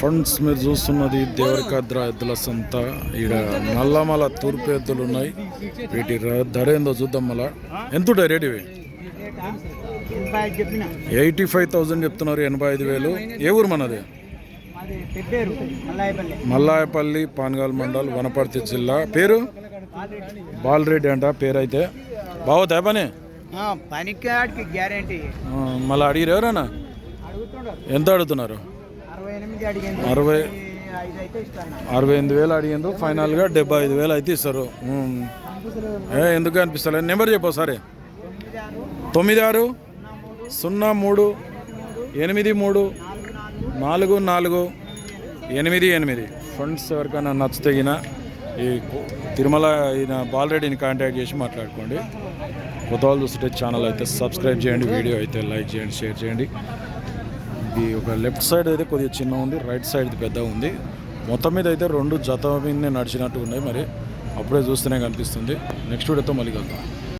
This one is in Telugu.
ఫండ్స్ మీరు చూస్తున్నది దేవరకద్ర ఎద్దుల సంత. ఈడ నల్లమల తూర్పు ఎద్దులు ఉన్నాయి. వీటి ధర ఏందో చూద్దాం మళ్ళా. ఎంత ఉంటాయి రేట్ ఇవి? ఎయిటీ ఫైవ్ థౌజండ్ చెప్తున్నారు ఎనభై ఐదు వేలు. ఏ ఊరు మనది? మల్లాయపల్లి పాన్గాల్ మండల్ వనపర్తి జిల్లా. పేరు? బాలరెడ్డి అంట పేరు అయితే బాగుతా పని? ఆ, మళ్ళీ అడిగిరు ఎవరన్నా? ఎంత అడుగుతున్నారు? అరవై అరవై ఎనిమిది వేలు అడిగిండ్రు ఫైనల్గా డెబ్బై ఐదు వేలు అయితే ఇస్తారు. ఏ ఎందుకు అనిపిస్తలేదు నెంబర్ చెప్పు సరే తొమ్మిది ఆరు సున్నా మూడు ఎనిమిది మూడు నాలుగు నాలుగు ఎనిమిది ఎనిమిది. ఫండ్స్ ఎవరికైనా నచ్చితగిన ఈ తిరుమల ఈయన బాలరెడ్డిని కాంటాక్ట్ చేసి మాట్లాడుకోండి. కొత్త వాళ్ళు ఛానల్ అయితే సబ్స్క్రైబ్ చేయండి వీడియో అయితే లైక్ చేయండి షేర్ చేయండి. ఇది ఒక లెఫ్ట్ సైడ్ అయితే కొద్దిగా చిన్న ఉంది రైట్ సైడ్ పెద్ద ఉంది. మొత్తం మీద అయితే రెండు జత మీదనే నడిచినట్టు ఉన్నాయి మరి. అప్పుడే చూస్తేనే కనిపిస్తుంది. నెక్స్ట్ వీడియోతో మళ్ళీ కలుద్దాం.